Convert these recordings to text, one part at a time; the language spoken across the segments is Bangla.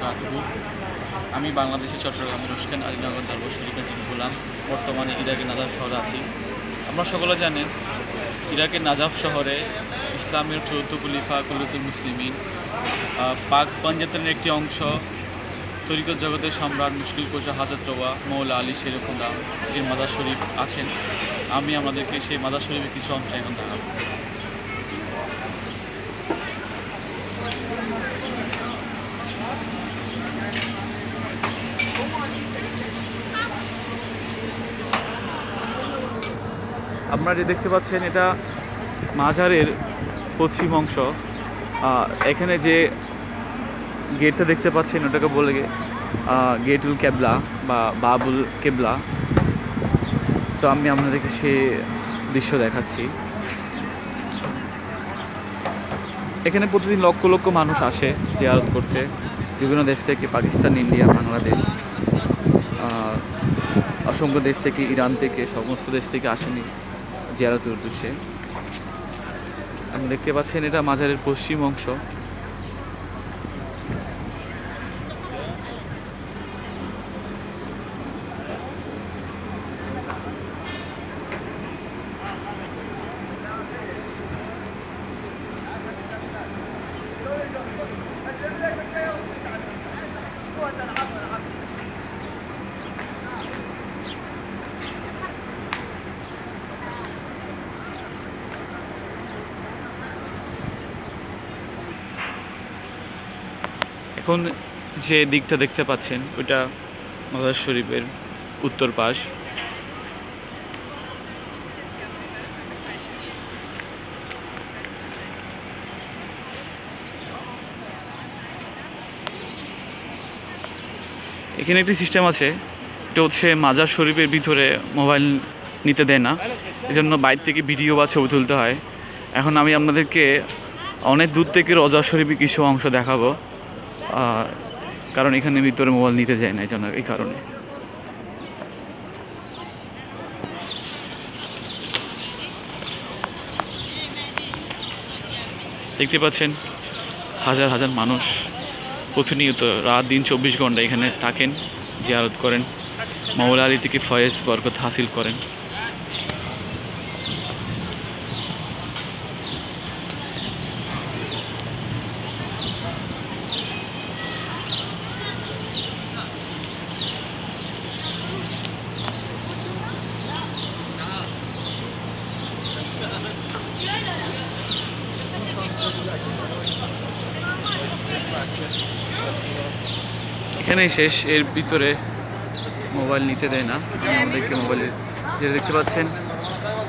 বারাকাতুহু আমি বাংলাদেশের চট্টগ্রাম অনুষ্ঠান আলীনগর দারবার শরীফের বললাম, বর্তমানে ইরাকের নাজাফ শহরে আছি। আমরা সকলে জানেন, ইরাকের নাজাফ শহরে ইসলামের চৌদ্দ কুলিফা কুলুতুল মুসলিমিন পাক পঞ্জাতনের একটি অংশ, তরিকত জগতের সম্রাট মুশকিল কোষা হাজত রওয়া মৌলা আলী শেরফুল্লাহ এর মাদার শরীফ আছেন। আমি আমাদেরকে সেই মাদার শরীফের কিছু অংশ এখন দেখাবো। আপনারা যে দেখতে পাচ্ছেন, এটা মাঝারের পশ্চিম অংশ। এখানে যে গেটটা দেখতে পাচ্ছেন, ওটাকে বলে গেটুল কেবলা বা বাবুল কেবলা। তো আমি আপনাদেরকে সে দৃশ্য দেখাচ্ছি। এখানে প্রতিদিন লক্ষ লক্ষ মানুষ আসে জিয়ারত করতে। বিভিন্ন দেশ থেকে পাকিস্তান, ইন্ডিয়া, বাংলাদেশ অসংখ্য দেশ থেকে, ইরান থেকে, সমস্ত দেশ থেকে আসেনি। জিয়ারতের উদ্দেশ্যে। আপনি দেখতে পাচ্ছেন এটা মাজারের পশ্চিম অংশ। এখন যে দিকটা দেখতে পাচ্ছেন, ওইটা মাজার শরীফের উত্তর পাশ। এখানে একটি সিস্টেম আছে, এটা হচ্ছে মাজার শরীফের ভিতরে মোবাইল নিতে দেয় না। এজন্য বাইর থেকে ভিডিও বা ছবি তুলতে হয়। এখন আমি আপনাদেরকে অনেক দূর থেকে রজা শরীফের কিছু অংশ দেখাবো। কারণ এখানে ভিতরে মোবাইল নিতে যায় না এই জন্য এই কারণে। দেখতে পাচ্ছেন, হাজার হাজার মানুষ প্রতিনিয়ত রাত দিন চব্বিশ ঘণ্টা এখানে থাকেন, জিয়ারত করেন। মাওলা আলী থেকে ফয়েজ বরকত হাসিল করেন। এখানেই শেষ, এর ভিতরে মোবাইল নিতে দেয় না আমাদেরকে মোবাইলে যেটা দেখতে পাচ্ছেন,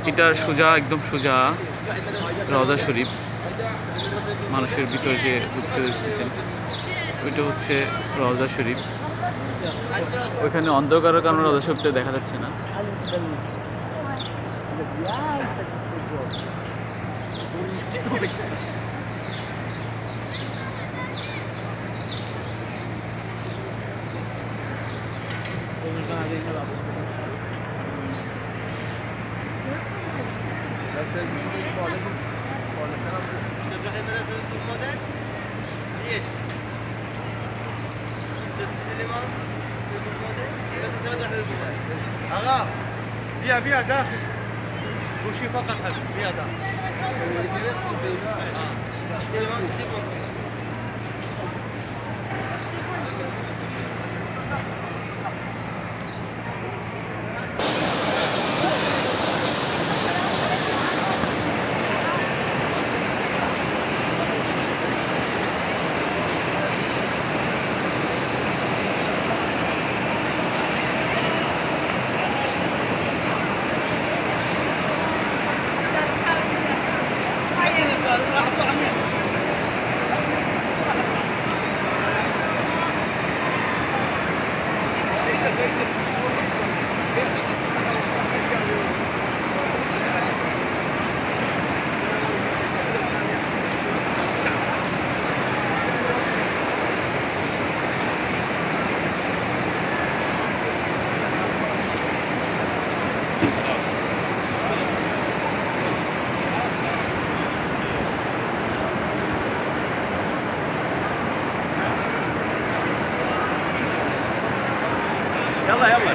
এটা সোজা, একদম সোজা রজা শরীফ, মানুষের ভিতরে যে ঢুকতে দেখতেছেন, ওইটা হচ্ছে রজা শরীফ। ওইখানে অন্ধকারের কারণে রজা শরীফটা দেখা যাচ্ছে না। آقا بیا بیا داخل گوشی فقط هست بیا داخل Yalla yalla.